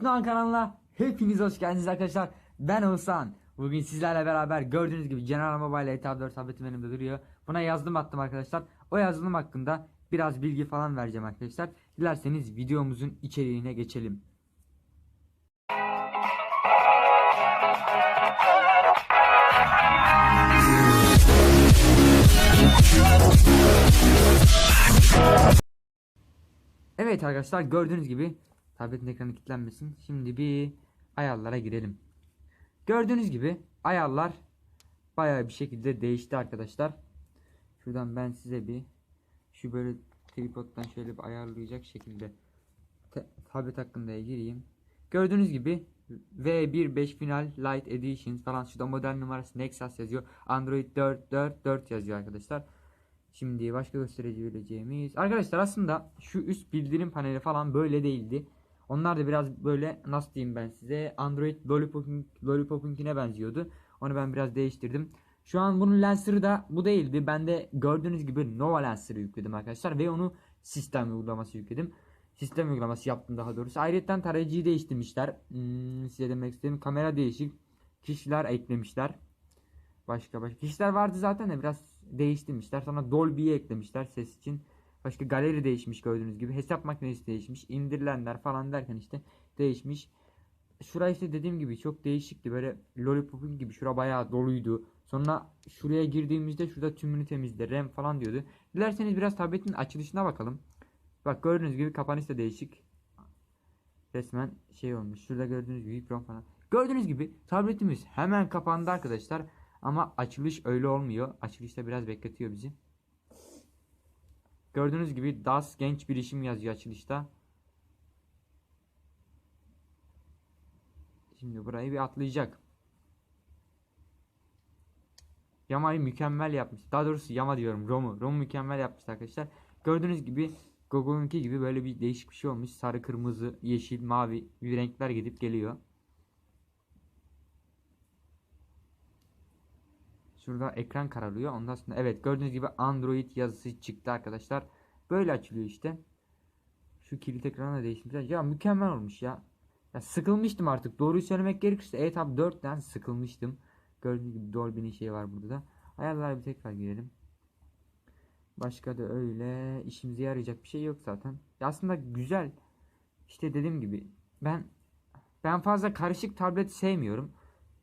Oğuzhan kanalına hepiniz hoş geldiniz arkadaşlar. Ben Oğuzhan. Bugün sizlerle beraber gördüğünüz gibi General Mobile ETA 4 tabletim elimde duruyor. Buna yazılım attım arkadaşlar. O yazılım hakkında biraz bilgi falan vereceğim arkadaşlar. Dilerseniz videomuzun içeriğine geçelim. Evet arkadaşlar gördüğünüz gibi tabletin ekranı kilitlenmesin. Şimdi bir ayarlara girelim. Gördüğünüz gibi ayarlar bayağı bir şekilde değişti arkadaşlar. Şuradan ben size bir şu böyle tripod'dan şöyle bir ayarlayacak şekilde tablet hakkında gireyim. Gördüğünüz gibi V15 Final Light Edition falan şurada model numarası Nexus yazıyor. Android 4 4 4 yazıyor arkadaşlar. Şimdi başka gösterebileceğimiz. Arkadaşlar aslında şu üst bildirim paneli falan böyle değildi. Onlar da biraz böyle nasıl diyeyim ben size Android Lollipop'un Lollipop'unkine benziyordu. Onu ben biraz değiştirdim. Şu an bunun Lancer'ı da bu değildi. Ben de gördüğünüz gibi Nova Lancer'ı yükledim arkadaşlar ve onu sistem uygulaması yükledim. Sistem uygulaması yaptım daha doğrusu. Ayrıca tarayıcıyı değiştirmişler. Hmm, size demek istedim. Kamera değişik. Kişiler eklemişler. Başka başka kişiler vardı zaten de biraz değiştirmişler. Sonra Dolby'yi eklemişler ses için. Başka galeri değişmiş gördüğünüz gibi. Hesap makinesi değişmiş. indirilenler falan derken işte değişmiş. Şurası işte dediğim gibi çok değişikti. Böyle Lollipop'un gibi şura bayağı doluydu. Sonra şuraya girdiğimizde şurada tümünü temizle RAM falan diyordu. Dilerseniz biraz tabletin açılışına bakalım. Bak gördüğünüz gibi kapanış da değişik. Resmen şey olmuş. Şurada gördüğünüz gibi Chrome falan. Gördüğünüz gibi tabletimiz hemen kapandı arkadaşlar. Ama açılış öyle olmuyor. Açılışta biraz bekletiyor bizi. Gördüğünüz gibi DAS genç bilişim yazıyor açılışta. Şimdi burayı bir atlayacak. Yama'yı mükemmel yapmış. Daha doğrusu Yama diyorum. Rom'u. Rom'u mükemmel yapmış arkadaşlar. Gördüğünüz gibi Google'unki gibi böyle bir değişik bir şey olmuş. Sarı, kırmızı, yeşil, mavi bir renkler gidip geliyor. Şurada ekran kararıyor. Ondan sonra evet gördüğünüz gibi Android yazısı çıktı arkadaşlar. Böyle açılıyor işte. Şu kilit ekranı da değiştirmişler. Ya mükemmel olmuş ya. Ya sıkılmıştım artık. Doğruyu söylemek gerekirse ETAB 4'ten sıkılmıştım. Gördüğünüz gibi Dolby'nin şeyi var burada da. Ayarlara bir tekrar girelim. Başka da öyle işimize yarayacak bir şey yok zaten. Ya aslında güzel. İşte dediğim gibi ben ben fazla karışık tablet sevmiyorum.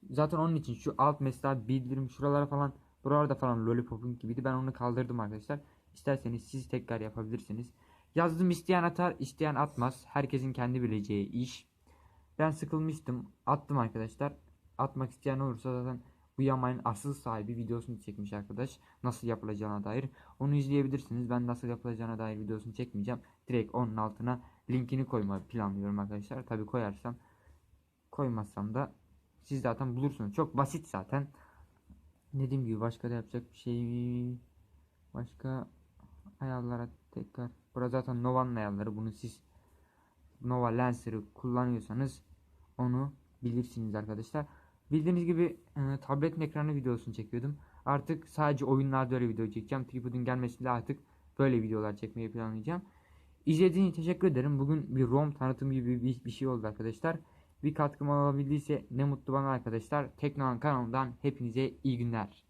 Zaten onun için şu alt mesela bildirim şuralara falan buralarda falan lollipop'un gibiydi. Ben onu kaldırdım arkadaşlar. İsterseniz siz tekrar yapabilirsiniz. Yazdım isteyen atar, isteyen atmaz. Herkesin kendi bileceği iş. Ben sıkılmıştım. Attım arkadaşlar. Atmak isteyen olursa zaten bu yamayın asıl sahibi videosunu çekmiş arkadaş. Nasıl yapılacağına dair. Onu izleyebilirsiniz. Ben nasıl yapılacağına dair videosunu çekmeyeceğim. Direkt onun altına linkini koymayı planlıyorum arkadaşlar. Tabi koyarsam koymazsam da siz zaten bulursunuz. Çok basit zaten. Dediğim gibi başka da yapacak bir şey başka ayarlara tekrar. Burada zaten Nova'nın ayarları. Bunu siz Nova Lancer'ı kullanıyorsanız onu bilirsiniz arkadaşlar. Bildiğiniz gibi e, tabletin ekranı videosunu çekiyordum. Artık sadece oyunlarda öyle video çekeceğim. Tripod'un gelmesiyle artık böyle videolar çekmeyi planlayacağım. İzlediğiniz için teşekkür ederim. Bugün bir ROM tanıtım gibi bir, bir şey oldu arkadaşlar. Bir katkım olabildiyse ne mutlu bana arkadaşlar. Teknohan kanalından hepinize iyi günler.